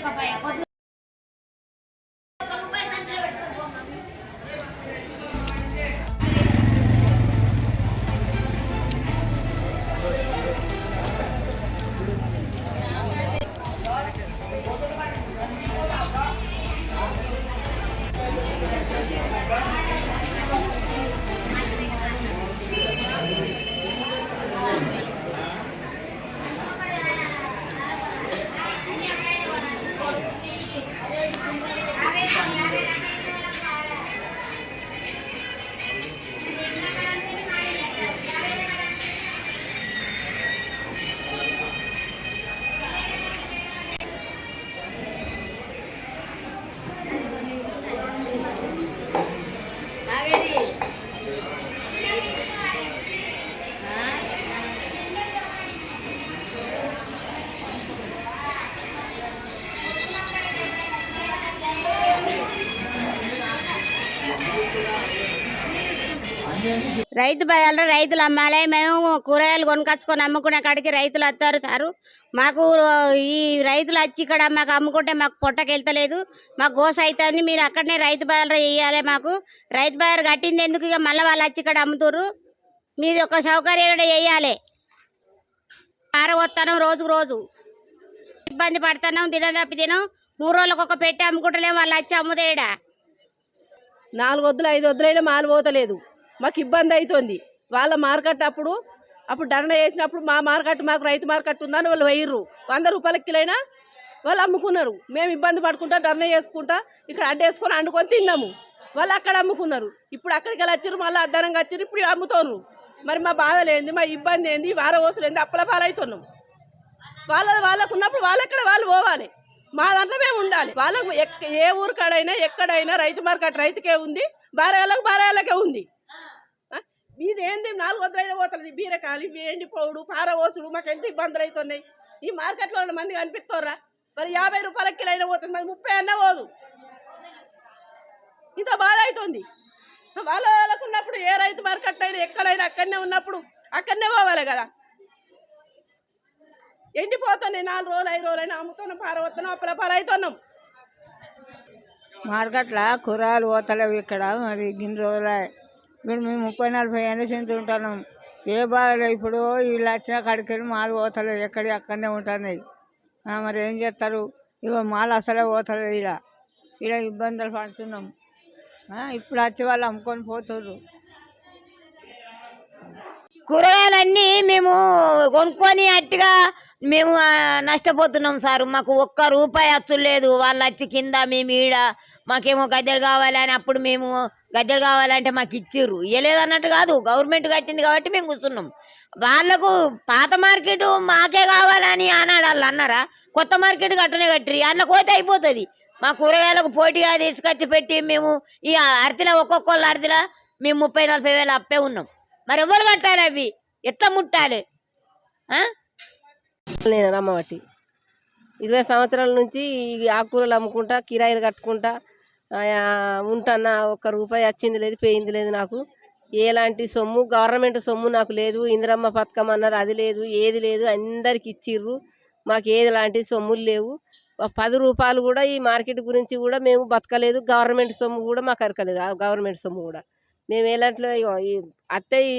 తినేదే లేకపోయా రైతు బజార్లో రైతులు అమ్మాలి. మేము కూరగాయలు కొనుకొచ్చుకొని అమ్ముకునే కాడికి రైతులు వస్తారు సారు. మాకు ఈ రైతులు వచ్చి ఇక్కడ మాకు అమ్ముకుంటే మాకు పొట్టకెళ్తలేదు. మాకు గోస అవుతుంది మీరు అక్కడనే రైతు బజార్లో వేయాలి మాకు. రైతు బజార్ కట్టింది ఎందుకు? ఇక మళ్ళీ వాళ్ళు వచ్చి ఇక్కడ అమ్ముతారు మీది ఒక సౌకర్యం కూడా వేయాలి ఆరవస్తాను రోజుకు రోజు. ఇబ్బంది పడుతున్నాం తినం తప్పి తినం మూడు రోజులకు ఒక పెట్టి అమ్ముకుంటలేము వాళ్ళు వచ్చి అమ్ముదేడా నాలుగు వద్దులు ఐదు వద్దులైనా మాలు పోతలేదు. మాకు ఇబ్బంది అవుతుంది వాళ్ళ మార్కెట్ అప్పుడు అప్పుడు ధరణ చేసినప్పుడు మా మార్కెట్ మాకు రైతు మార్కెట్ ఉందని వాళ్ళు వేయరు వంద రూపాయల కిలైనా? వాళ్ళు అమ్ముకున్నారు. మేము ఇబ్బంది పడుకుంటా ధరణ చేసుకుంటా ఇక్కడ అడ్డేసుకొని వండుకొని తిన్నాము. వాళ్ళు అక్కడ అమ్ముకున్నారు. ఇప్పుడు అక్కడికి వెళ్ళి వచ్చారు మళ్ళీ అద్దనంగా వచ్చారు ఇప్పుడు అమ్ముతున్నారు మరి మా బాధ లేని మా ఇబ్బంది ఏంది వార ఓసులు ఏంది అప్పల పాలవుతున్నాం. వాళ్ళ వాళ్ళకు ఉన్నప్పుడు వాళ్ళెక్కడ వాళ్ళు పోవాలి. మా దాంట్లో మేము ఉండాలి. వాళ్ళకు ఏ ఊరికాడైనా ఎక్కడైనా రైతు మార్కెట్ రైతుకే ఉంది బారేళ్ళకు బారేళ్ళకే ఉంది. ఇదేంది? ఏంది నాలుగు వందలైనా పోతుంది బీరకాయలు ఇవి ఎండిపోవుడు పారవోసుడు మాకు ఎంత ఇబ్బందులు అవుతున్నాయి ఈ మార్కెట్లో ఉన్న మంది కనిపిస్తారా? మరి యాభై రూపాయల కిలో అయినా పోతుంది మరి ముప్పై అన్న పోదు. ఇంత బాధ అవుతుంది వాళ్ళకు ఉన్నప్పుడు ఏ రైతు మార్కెట్ అయినా ఎక్కడైనా అక్కడనే ఉన్నప్పుడు అక్కడనే పోవాలి కదా. ఎండిపోతున్నాయి నాలుగు రోజులు ఐదు రోజులైనా అమ్ముతున్నాం పారవస్తున్నాం అప్పుల పారవుతున్నాం మార్కెట్లో కూరలు పోతలేవు ఇక్కడ మరి గిన్ని రోజులే. ఇప్పుడు మేము ముప్పై నలభై ఏళ్ళ నుంచి ఉంటున్నాం ఏ బాధలో ఇప్పుడు వీళ్ళు వచ్చిన కాడికి మాలు పోతలేదు. ఎక్కడి అక్కడనే ఉంటున్నాయి మరి ఏం చేస్తారు? ఇవ మాలు అసలే పోతలేదు ఇలా ఇలా ఇబ్బందులు పడుతున్నాం. ఇప్పుడు వచ్చి వాళ్ళు అమ్ముకొని పోతుర్రు. కూరగాయలన్నీ మేము కొనుక్కొని అట్టుగా మేము నష్టపోతున్నాం సార్. మాకు ఒక్క రూపాయి అచ్చులు లేదు వాళ్ళు వచ్చి కింద మేము ఈడ మాకేమో గద్దెలు కావాలని అప్పుడు మేము గద్దెలు కావాలంటే మాకు ఇచ్చిర్రు. ఇవ్వలేదు అన్నట్టు కాదు గవర్నమెంట్ కట్టింది కాబట్టి మేము కూర్చున్నాం. వాళ్ళకు పాత మార్కెట్ మాకే కావాలని అన్నాడు వాళ్ళు అన్నారా? కొత్త మార్కెట్ కట్టనే కట్టి అన్న కోత అయిపోతుంది. మా కూరగాయలకు పోటీగా తీసుకొచ్చి పెట్టి మేము ఈ అరతిలో ఒక్కొక్కళ్ళు అరతిలో మేము ముప్పై నలభై వేలు అప్పే ఉన్నాం. మరి ఎవరు కట్టాలి అవి? ఎట్లా ముట్టాలి? నేను రమ్మబట్టి. ఇరవై సంవత్సరాల నుంచి ఈ ఆకుకూరలు అమ్ముకుంటా కిరాయిలు కట్టుకుంటా ఉంటన్నా ఒక్క రూపాయి వచ్చింది లేదు పోయింది లేదు నాకు. ఎలాంటి సొమ్ము గవర్నమెంట్ సొమ్ము నాకు లేదు. ఇందిరమ్మ పథకం అన్నారు అది లేదు ఏది లేదు అందరికి ఇచ్చిర్రు. మాకు ఏది లాంటి సొమ్ములు లేవు. పది రూపాయలు కూడా ఈ మార్కెట్ గురించి కూడా మేము బతకలేదు. గవర్నమెంట్ సొమ్ము కూడా మాకు అరకలేదు. ఆ గవర్నమెంట్ సొమ్ము కూడా. మేము ఎలాంటిలో ఇగో ఈ అత్తే ఈ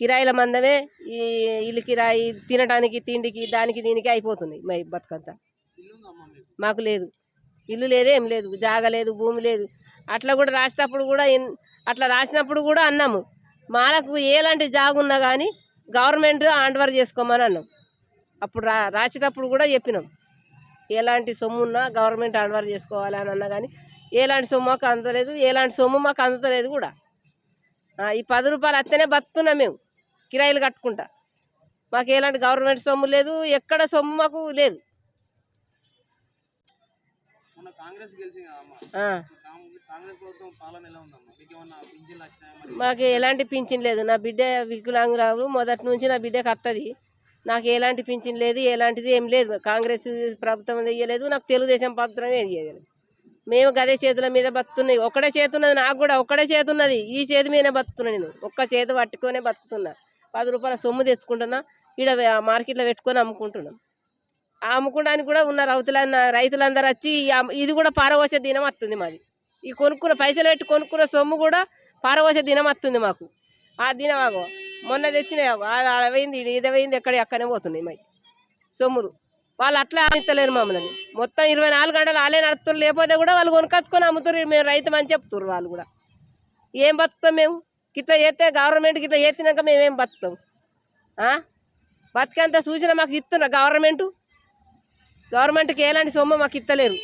కిరాయిల మందమే ఈ ఇల్లు కిరాయి తినడానికి తిండికి దానికి దీనికి అయిపోతుంది మా బతుకంతా. మాకు లేదు. ఇల్లు లేదు ఏం లేదు. జాగ లేదు భూమి లేదు. అట్లా కూడా రాసేటప్పుడు కూడా అట్లా రాసినప్పుడు కూడా అన్నాము. మాలకు ఎలాంటి జాగున్నా కానీ గవర్నమెంట్ ఆండవర్ చేసుకోమని అన్నాం. అప్పుడు రా రాసేటప్పుడు కూడా చెప్పినాం. ఎలాంటి సొమ్ము ఉన్నా గవర్నమెంట్ ఆండవర్ చేసుకోవాలి అని అన్నా కానీ ఎలాంటి సొమ్ము మాకు అందలేదు ఎలాంటి సొమ్ము మాకు అందలేదు కూడా. ఈ పది రూపాయలు అత్తనే బతున్నాం మేము. కిరాయిలు కట్టుకుంటా. మాకు ఎలాంటి గవర్నమెంట్ సొమ్ము లేదు ఎక్కడ సొమ్ము మాకు లేదు మొన్న కాంగ్రెస్ గెలిచింది కదమ్మా ఆ, కాంగ్రెస్ కాంగ్రెస్ ప్రభుత్వం పాలన ఎలా మీకు ఎలాంటి పింఛన్ లేదు. నా బిడ్డ వికలాంగురాలు మొదటి నుంచి నా బిడ్డకి వస్తుంది నాకు ఎలాంటి పింఛన్ లేదు ఎలాంటిది ఏం లేదు. కాంగ్రెస్ ప్రభుత్వం ఇయ్యలేదు నాకు తెలుగుదేశం ప్రభుత్వం ఏది ఇయ్యలేదు మేము గదే చేతుల మీద బతుకుతున్నాయి. ఒక్కడే చేతి ఉన్నది నాకు కూడా ఒక్కడే చేతి ఉన్నది ఈ చేతి మీదనే బతుకుతున్నా నేను. ఒక్క చేతి పట్టుకొనే బతుకుతున్నా. పది రూపాయల సొమ్ము తెచ్చుకుంటున్నా. ఈడ మార్కెట్లో పెట్టుకొని అమ్ముకుంటున్నాం. అమ్ముకోవడానికి కూడా ఉన్న రైతుల రైతులందరూ వచ్చి ఇది కూడా పారవోసే దినం వస్తుంది మాది. ఈ కొనుక్కున్న పైసలు పెట్టి కొనుక్కున్న సొమ్ము కూడా పారవోసే దినం వస్తుంది మాకు. ఆ దినమాగో మొన్న తెచ్చినాయి ఆగో అది అడవైంది ఇది ఇదవైంది ఎక్కడ ఎక్కనే పోతున్నాయి మాకు సొమ్ములు. వాళ్ళు అట్లా ఆనిస్తలేరు మమ్మల్ని. మొత్తం ఇరవై నాలుగు గంటలు ఆలే నడుతున్నారు లేకపోతే కూడా వాళ్ళు కొనుకొచ్చుకొని అమ్ముతారు మేము రైతు అని చెప్తున్నారు వాళ్ళు కూడా. ఏం బతుకుతాం మేము? గిట్లా చేస్తే గవర్నమెంట్ గిట్లా చేసినాక మేమేం బతుకుతాం? బతికేంత సూచన మాకు ఇస్తున్నా గవర్నమెంట్ గవర్నమెంట్కి ఎలాంటి సొమ్ము మాకు ఇస్తలేరు.